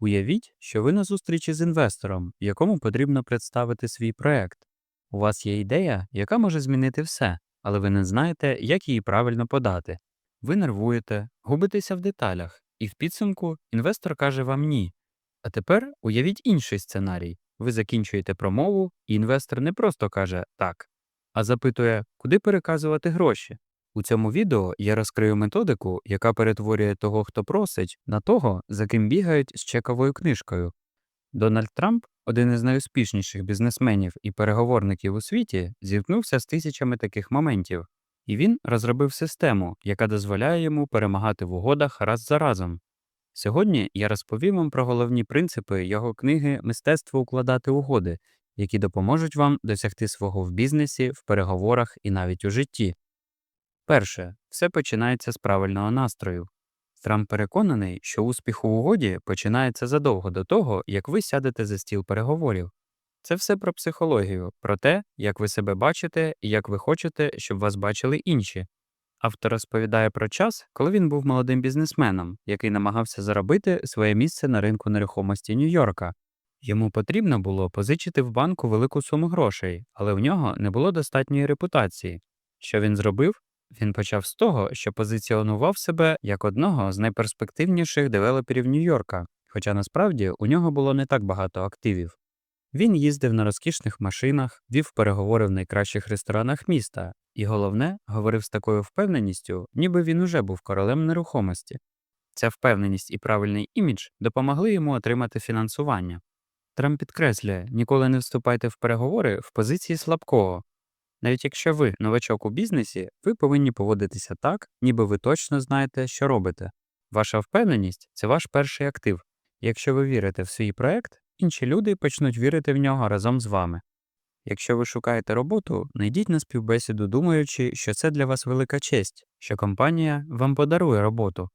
Уявіть, що ви на зустрічі з інвестором, якому потрібно представити свій проект. У вас є ідея, яка може змінити все, але ви не знаєте, як її правильно подати. Ви нервуєте, губитеся в деталях, і в підсумку інвестор каже вам ні. А тепер уявіть інший сценарій. Ви закінчуєте промову, і інвестор не просто каже так, а запитує, куди переказувати гроші. У цьому відео я розкрию методику, яка перетворює того, хто просить, на того, за ким бігають з чековою книжкою. Дональд Трамп, один із найуспішніших бізнесменів і переговорників у світі, зіткнувся з тисячами таких моментів, і він розробив систему, яка дозволяє йому перемагати в угодах раз за разом. Сьогодні я розповім вам про головні принципи його книги Мистецтво укладати угоди, які допоможуть вам досягти свого в бізнесі, в переговорах і навіть у житті. Перше, все починається з правильного настрою. Трамп переконаний, що успіх у угоді починається задовго до того, як ви сядете за стіл переговорів. Це все про психологію, про те, як ви себе бачите і як ви хочете, щоб вас бачили інші. Автор розповідає про час, коли він був молодим бізнесменом, який намагався заробити своє місце на ринку нерухомості Нью-Йорка. Йому потрібно було позичити в банку велику суму грошей, але в нього не було достатньої репутації. Що він зробив? Він почав з того, що позиціонував себе як одного з найперспективніших девелоперів Нью-Йорка, хоча насправді у нього було не так багато активів. Він їздив на розкішних машинах, вів переговори в найкращих ресторанах міста, і головне, говорив з такою впевненістю, ніби він уже був королем нерухомості. Ця впевненість і правильний імідж допомогли йому отримати фінансування. Трамп підкреслює, ніколи не вступайте в переговори в позиції слабкого. Навіть якщо ви новачок у бізнесі, ви повинні поводитися так, ніби ви точно знаєте, що робите. Ваша впевненість це ваш перший актив. Якщо ви вірите в свій проект, інші люди почнуть вірити в нього разом з вами. Якщо ви шукаєте роботу, найдіть на співбесіду, думаючи, що це для вас велика честь, що компанія вам подарує роботу.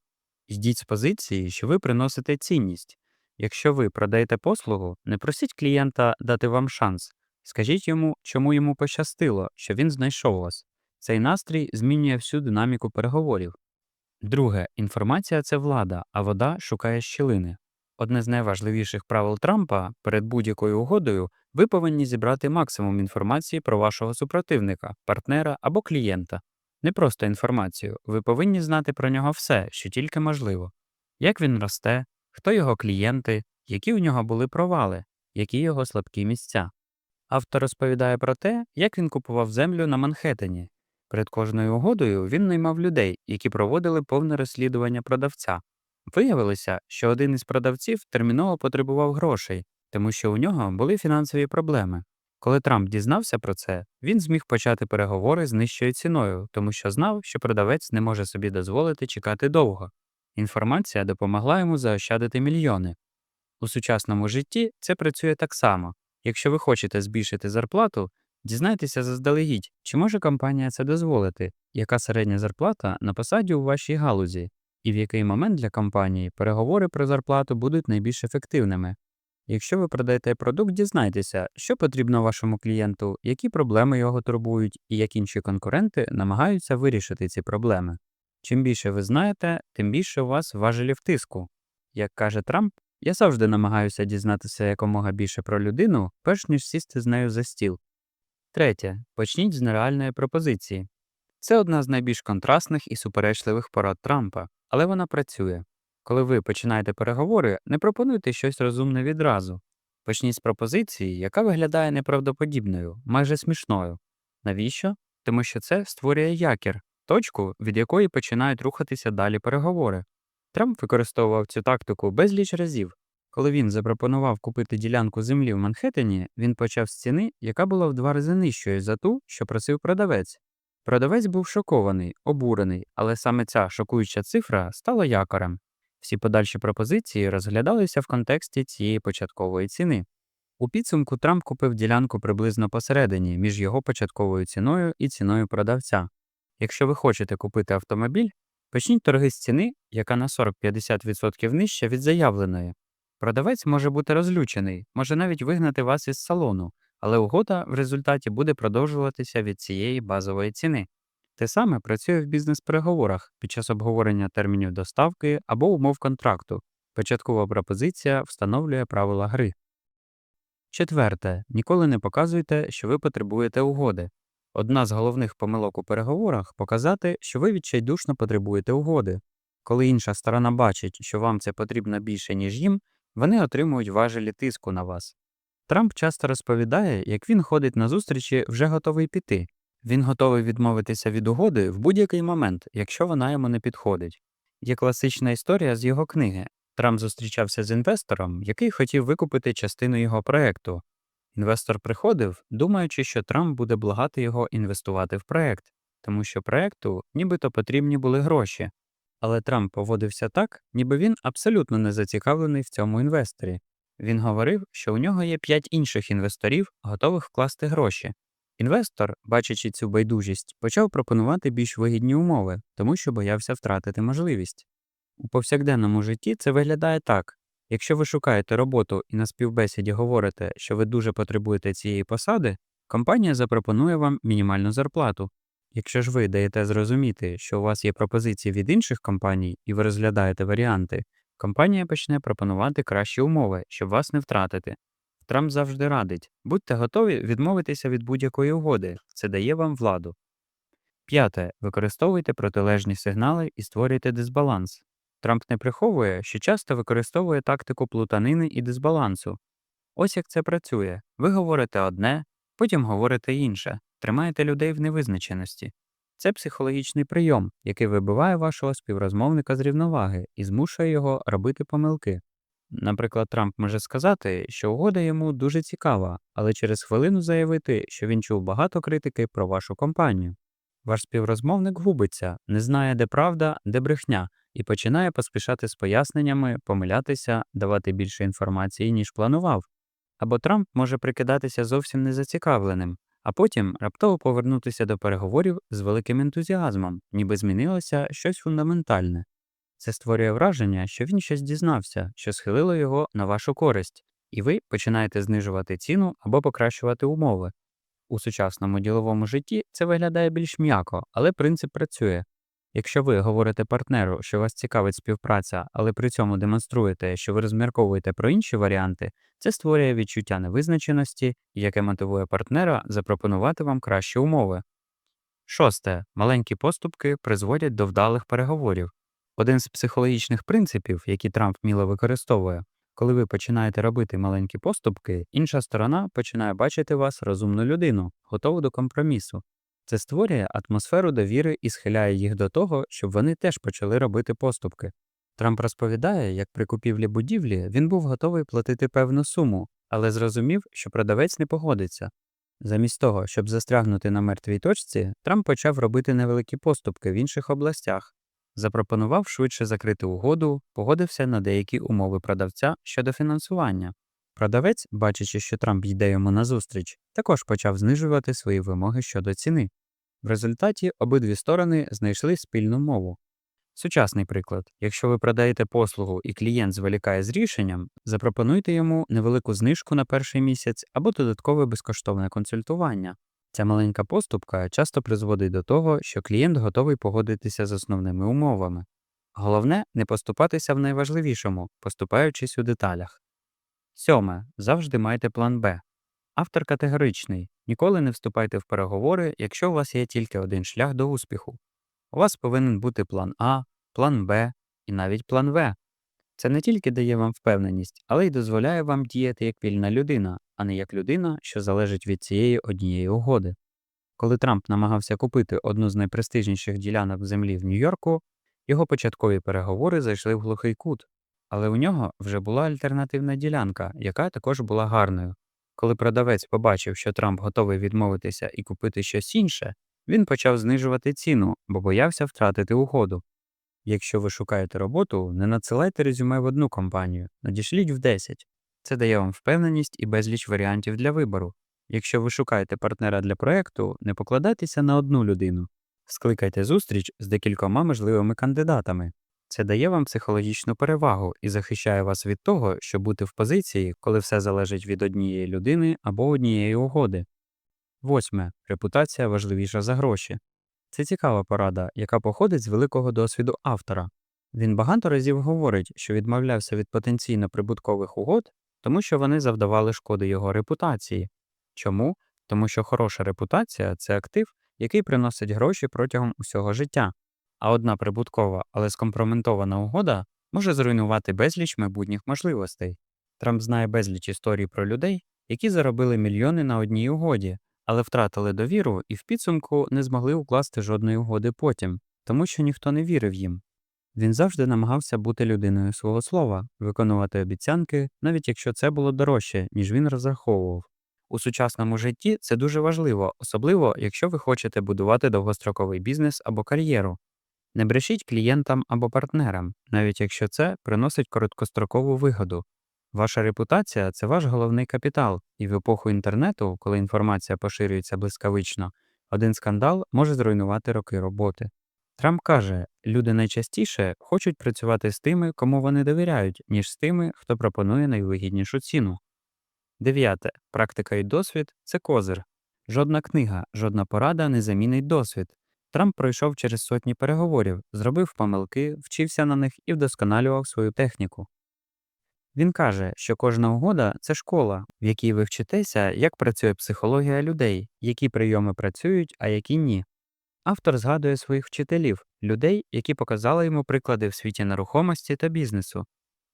Йдіть з позиції, що ви приносите цінність. Якщо ви продаєте послугу, не просіть клієнта дати вам шанс. Скажіть йому, чому йому пощастило, що він знайшов вас. Цей настрій змінює всю динаміку переговорів. Друге, інформація це влада, а вода шукає щілини. Одне з найважливіших правил Трампа перед будь-якою угодою ви повинні зібрати максимум інформації про вашого супротивника, партнера або клієнта. Не просто інформацію, ви повинні знати про нього все, що тільки можливо. Як він росте, хто його клієнти, які у нього були провали, які його слабкі місця. Автор розповідає про те, як він купував землю на Манхеттені. Перед кожною угодою він наймав людей, які проводили повне розслідування продавця. Виявилося, що один із продавців терміново потребував грошей, тому що у нього були фінансові проблеми. Коли Трамп дізнався про це, він зміг почати переговори з нижчою ціною, тому що знав, що продавець не може собі дозволити чекати довго. Інформація допомогла йому заощадити мільйони. У сучасному житті це працює так само. Якщо ви хочете збільшити зарплату, дізнайтеся заздалегідь, чи може компанія це дозволити, яка середня зарплата на посаді у вашій галузі, і в який момент для компанії переговори про зарплату будуть найбільш ефективними. Якщо ви продаєте продукт, дізнайтеся, що потрібно вашому клієнту, які проблеми його турбують, і як інші конкуренти намагаються вирішити ці проблеми. Чим більше ви знаєте, тим більше у вас важелів тиску. Як каже Трамп, я завжди намагаюся дізнатися якомога більше про людину, перш ніж сісти з нею за стіл. Третє. Почніть з нереальної пропозиції. Це одна з найбільш контрастних і суперечливих порад Трампа, але вона працює. Коли ви починаєте переговори, не пропонуйте щось розумне відразу. Почніть з пропозиції, яка виглядає неправдоподібною, майже смішною. Навіщо? Тому що це створює якір, точку, від якої починають рухатися далі переговори. Трамп використовував цю тактику безліч разів. Коли він запропонував купити ділянку землі в Манхеттені, він почав з ціни, яка була в два рази нижчою за ту, що просив продавець. Продавець був шокований, обурений, але саме ця шокуюча цифра стала якорем. Всі подальші пропозиції розглядалися в контексті цієї початкової ціни. У підсумку Трамп купив ділянку приблизно посередині між його початковою ціною і ціною продавця. Якщо ви хочете купити автомобіль, почніть торги з ціни, яка на 40-50% нижча від заявленої. Продавець може бути розлючений, може навіть вигнати вас із салону, але угода в результаті буде продовжуватися від цієї базової ціни. Те саме працює в бізнес-переговорах під час обговорення термінів доставки або умов контракту. Початкова пропозиція встановлює правила гри. Четверте. Ніколи не показуйте, що ви потребуєте угоди. Одна з головних помилок у переговорах показати, що ви відчайдушно потребуєте угоди. Коли інша сторона бачить, що вам це потрібно більше, ніж їм, вони отримують важелі тиску на вас. Трамп часто розповідає, як він ходить на зустрічі вже готовий піти. Він готовий відмовитися від угоди в будь-який момент, якщо вона йому не підходить. Є класична історія з його книги. Трамп зустрічався з інвестором, який хотів викупити частину його проекту. Інвестор приходив, думаючи, що Трамп буде благати його інвестувати в проект, тому що проекту нібито потрібні були гроші. Але Трамп поводився так, ніби він абсолютно не зацікавлений в цьому інвесторі. Він говорив, що у нього є п'ять інших інвесторів, готових вкласти гроші. Інвестор, бачачи цю байдужість, почав пропонувати більш вигідні умови, тому що боявся втратити можливість. У повсякденному житті це виглядає так. Якщо ви шукаєте роботу і на співбесіді говорите, що ви дуже потребуєте цієї посади, компанія запропонує вам мінімальну зарплату. Якщо ж ви даєте зрозуміти, що у вас є пропозиції від інших компаній і ви розглядаєте варіанти, компанія почне пропонувати кращі умови, щоб вас не втратити. Трамп завжди радить будьте готові відмовитися від будь-якої угоди, це дає вам владу. П'яте. Використовуйте протилежні сигнали і створюйте дисбаланс. Трамп не приховує, що часто використовує тактику плутанини і дисбалансу. Ось як це працює. Ви говорите одне, потім говорите інше, тримаєте людей в невизначеності. Це психологічний прийом, який вибиває вашого співрозмовника з рівноваги і змушує його робити помилки. Наприклад, Трамп може сказати, що угода йому дуже цікава, але через хвилину заявити, що він чув багато критики про вашу компанію. Ваш співрозмовник губиться, не знає, де правда, де брехня, і починає поспішати з поясненнями, помилятися, давати більше інформації, ніж планував. Або Трамп може прикидатися зовсім незацікавленим, а потім раптово повернутися до переговорів з великим ентузіазмом, ніби змінилося щось фундаментальне. Це створює враження, що він щось дізнався, що схилило його на вашу користь, і ви починаєте знижувати ціну або покращувати умови. У сучасному діловому житті це виглядає більш м'яко, але принцип працює. Якщо ви говорите партнеру, що вас цікавить співпраця, але при цьому демонструєте, що ви розмірковуєте про інші варіанти, це створює відчуття невизначеності, яке мотивує партнера запропонувати вам кращі умови. Шосте. Маленькі поступки призводять до вдалих переговорів. Один з психологічних принципів, які Трамп міло використовує, коли ви починаєте робити маленькі поступки, інша сторона починає бачити вас розумну людину, готову до компромісу. Це створює атмосферу довіри і схиляє їх до того, щоб вони теж почали робити поступки. Трамп розповідає, як при купівлі будівлі він був готовий платити певну суму, але зрозумів, що продавець не погодиться. Замість того, щоб застрягнути на мертвій точці, Трамп почав робити невеликі поступки в інших областях, запропонував швидше закрити угоду, погодився на деякі умови продавця щодо фінансування. Продавець, бачачи, що Трамп йде йому назустріч, також почав знижувати свої вимоги щодо ціни. В результаті обидві сторони знайшли спільну мову. Сучасний приклад: якщо ви продаєте послугу і клієнт зволікає з рішенням, запропонуйте йому невелику знижку на перший місяць або додаткове безкоштовне консультування. Ця маленька поступка часто призводить до того, що клієнт готовий погодитися з основними умовами. Головне не поступатися в найважливішому, поступаючись у деталях. Сьоме. Завжди майте план Б. Автор категоричний. Ніколи не вступайте в переговори, якщо у вас є тільки один шлях до успіху. У вас повинен бути план А, план Б і навіть план В. Це не тільки дає вам впевненість, але й дозволяє вам діяти як вільна людина, а не як людина, що залежить від цієї однієї угоди. Коли Трамп намагався купити одну з найпрестижніших ділянок землі в Нью-Йорку, його початкові переговори зайшли в глухий кут, але у нього вже була альтернативна ділянка, яка також була гарною. Коли продавець побачив, що Трамп готовий відмовитися і купити щось інше, він почав знижувати ціну, бо боявся втратити угоду. Якщо ви шукаєте роботу, не надсилайте резюме в одну компанію, надішліть в 10. Це дає вам впевненість і безліч варіантів для вибору. Якщо ви шукаєте партнера для проєкту, не покладайтеся на одну людину. Скликайте зустріч з декількома можливими кандидатами. Це дає вам психологічну перевагу і захищає вас від того, щоб бути в позиції, коли все залежить від однієї людини або однієї угоди. Восьме. Репутація важливіша за гроші. Це цікава порада, яка походить з великого досвіду автора. Він багато разів говорить, що відмовлявся від потенційно прибуткових угод, тому що вони завдавали шкоди його репутації. Чому? Тому що хороша репутація це актив, який приносить гроші протягом усього життя. А одна прибуткова, але скомпроментована угода може зруйнувати безліч майбутніх можливостей. Трамп знає безліч історій про людей, які заробили мільйони на одній угоді, але втратили довіру і в підсумку не змогли укласти жодної угоди потім, тому що ніхто не вірив їм. Він завжди намагався бути людиною свого слова, виконувати обіцянки, навіть якщо це було дорожче, ніж він розраховував. У сучасному житті це дуже важливо, особливо якщо ви хочете будувати довгостроковий бізнес або кар'єру. Не брешіть клієнтам або партнерам, навіть якщо це приносить короткострокову вигоду. Ваша репутація це ваш головний капітал, і в епоху інтернету, коли інформація поширюється блискавично, один скандал може зруйнувати роки роботи. Трамп каже, люди найчастіше хочуть працювати з тими, кому вони довіряють, ніж з тими, хто пропонує найвигіднішу ціну. Дев'яте. Практика і досвід це козир. Жодна книга, жодна порада не замінить досвід. Трамп пройшов через сотні переговорів, зробив помилки, вчився на них і вдосконалював свою техніку. Він каже, що кожна угода це школа, в якій ви вчитеся, як працює психологія людей, які прийоми працюють, а які ні. Автор згадує своїх вчителів, людей, які показали йому приклади в світі нерухомості та бізнесу.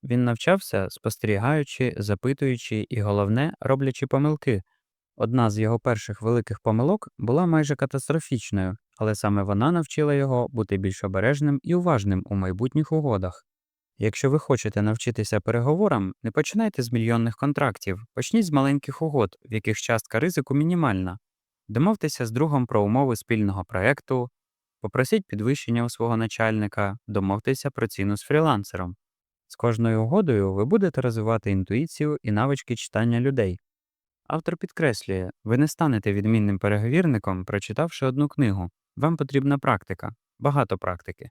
Він навчався, спостерігаючи, запитуючи і, головне, роблячи помилки. Одна з його перших великих помилок була майже катастрофічною, але саме вона навчила його бути більш обережним і уважним у майбутніх угодах. Якщо ви хочете навчитися переговорам, не починайте з мільйонних контрактів, почніть з маленьких угод, в яких частка ризику мінімальна. Домовтеся з другом про умови спільного проєкту, попросіть підвищення у свого начальника, домовтеся про ціну з фрілансером. З кожною угодою ви будете розвивати інтуїцію і навички читання людей. Автор підкреслює, ви не станете відмінним переговірником, прочитавши одну книгу. Вам потрібна практика, багато практики.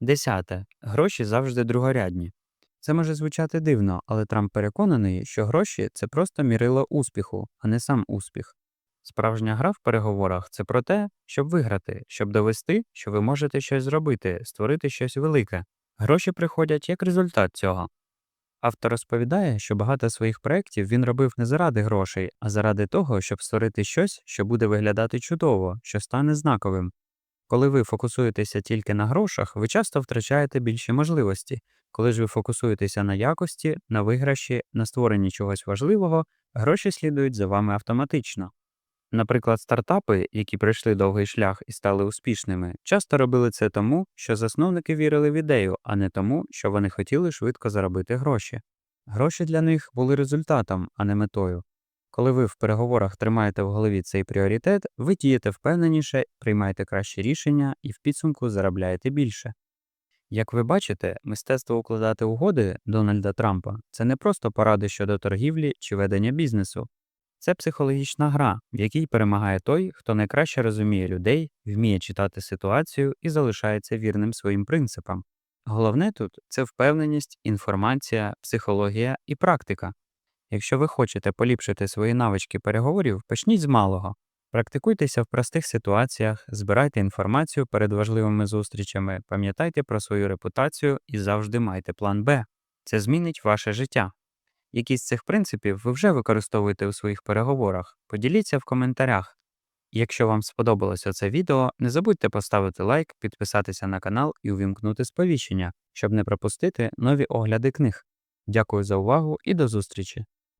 Десяте. Гроші завжди другорядні. Це може звучати дивно, але Трамп переконаний, що гроші це просто мірило успіху, а не сам успіх. Справжня гра в переговорах це про те, щоб виграти, щоб довести, що ви можете щось зробити, створити щось велике. Гроші приходять як результат цього. Автор розповідає, що багато своїх проєктів він робив не заради грошей, а заради того, щоб створити щось, що буде виглядати чудово, що стане знаковим. Коли ви фокусуєтеся тільки на грошах, ви часто втрачаєте більші можливості. Коли ж ви фокусуєтеся на якості, на виграші, на створенні чогось важливого, гроші слідують за вами автоматично. Наприклад, стартапи, які пройшли довгий шлях і стали успішними, часто робили це тому, що засновники вірили в ідею, а не тому, що вони хотіли швидко заробити гроші. Гроші для них були результатом, а не метою. Коли ви в переговорах тримаєте в голові цей пріоритет, ви дієте впевненіше, приймаєте кращі рішення і в підсумку заробляєте більше. Як ви бачите, мистецтво укладати угоди Дональда Трампа це не просто поради щодо торгівлі чи ведення бізнесу. Це психологічна гра, в якій перемагає той, хто найкраще розуміє людей, вміє читати ситуацію і залишається вірним своїм принципам. Головне тут це впевненість, інформація, психологія і практика. Якщо ви хочете поліпшити свої навички переговорів, почніть з малого. Практикуйтеся в простих ситуаціях, збирайте інформацію перед важливими зустрічами, пам'ятайте про свою репутацію і завжди майте план Б. Це змінить ваше життя. Які з цих принципів ви вже використовуєте у своїх переговорах? Поділіться в коментарях. Якщо вам сподобалося це відео, не забудьте поставити лайк, підписатися на канал і увімкнути сповіщення, щоб не пропустити нові огляди книг. Дякую за увагу і до зустрічі!